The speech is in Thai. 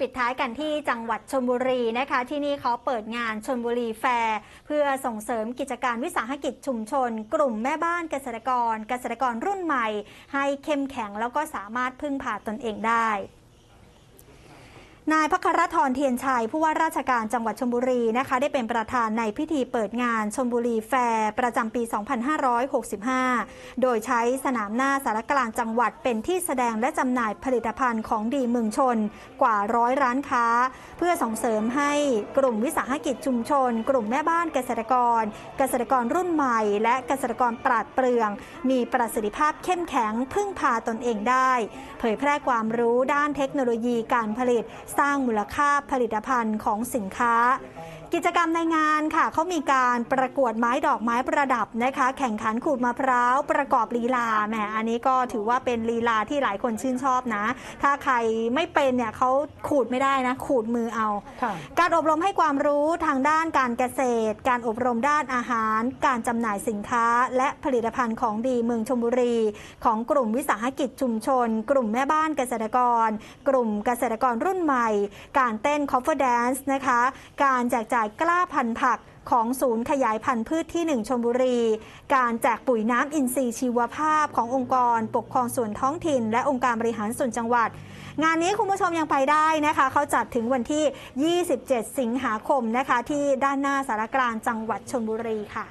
ปิดท้ายกันที่จังหวัดชลบุรีนะคะ ที่นี่เขาเปิดงานชลบุรีแฟร์เพื่อส่งเสริมกิจการวิสาหกิจชุมชน กลุ่มแม่บ้านเกษตรกร เกษตรกรรุ่นใหม่ ให้เข้มแข็งแล้วก็สามารถพึ่งพาตนเองได้ นายพัครธรเทียนชัย ผู้ว่าราชการจังหวัดชลบุรีนะคะ ได้เป็นประธานในพิธีเปิดงานชลบุรีแฟร์ประจำปี 2565 โดยใช้สนามหน้าสารกลางจังหวัดเป็นที่แสดงและจำหน่ายผลิตภัณฑ์ของดีเมืองชนกว่าร้อยร้านค้า เพื่อส่งเสริมให้กลุ่มวิสาหกิจชุมชน กลุ่มแม่บ้านเกษตรกร เกษตรกรรุ่นใหม่ และเกษตรกรปราดเปรื่อง มีประสิทธิภาพเข้มแข็งพึ่งพาตนเองได้ เผยแพร่ความรู้ด้านเทคโนโลยีการผลิตสร้างมูลค่าผลิตภัณฑ์ของสินค้า กิจกรรมในงานค่ะเขามีการประกวดไม้ดอกไม้ประดับนะคะ แข่งขันขูดมะพร้าวประกอบลีลาแหมอันนี้ก็ถือว่าเป็นลีลาที่หลายคนชื่นชอบนะ ถ้าใครไม่เป็นเนี่ยเขาขูดไม่ได้นะ ขูดมือเอาค่ะการอบรมให้ความรู้ทางด้านการเกษตร การอบรมด้านอาหาร การจำหน่ายสินค้า และผลิตภัณฑ์ของดีเมืองชลบุรี ของกลุ่มวิสาหกิจชุมชน กลุ่มแม่บ้านเกษตรกร กลุ่มเกษตรกรรุ่นใหม่ การเต้น cover dance นะคะ การแจกจ่ายกล้าพันธุ์ผักของศูนย์ขยายพันธุ์พืชที่ 1ชลบุรี การแจกปุ๋ยน้ำอินทรีย์ชีวภาพขององค์กร ปกครองส่วนท้องถิ่น และองค์การบริหารส่วนจังหวัด งานนี้คุณผู้ชมยังไปได้นะคะ เขาจัดถึงวันที่ 27 สิงหาคมนะคะ ที่ด้านหน้าสารกลางจังหวัดชลบุรีค่ะ